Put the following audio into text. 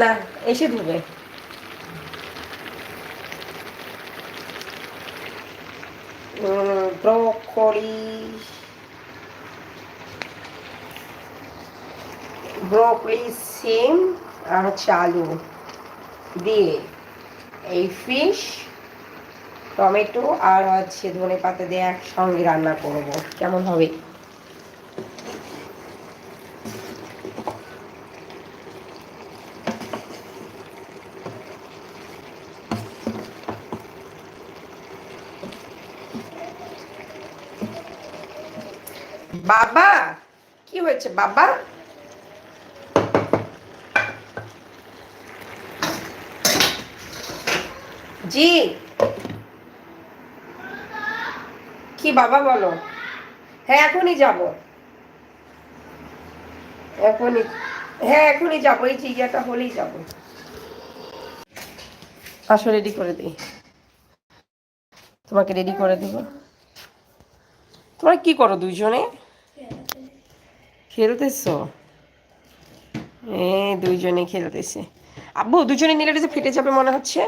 না, এসে ধুবে broccoli. Broccoli, সিম আর হচ্ছে আলু দিয়ে এই ফিশ, টমেটো আর হচ্ছে ধনে পাতা দিয়ে একসঙ্গে রান্না করব। কেমন হবে? বাবা, কি হয়েছে বাবা? জি। কি বাবা বলো? হ্যাঁ এখনই যাব। এখনই হ্যাঁ এখনই যাব, এই চিড়িয়াটা হলেই যাব। আসো রেডি করে দিই। তোমাকে রেডি করে দিব। তোমরা কি করো দুইজনে? খেলতেছ? এই দুইজনে খেলতেছে। আব্বু দুজনে নিলে যে ফেটে যাবে মনে হচ্ছে?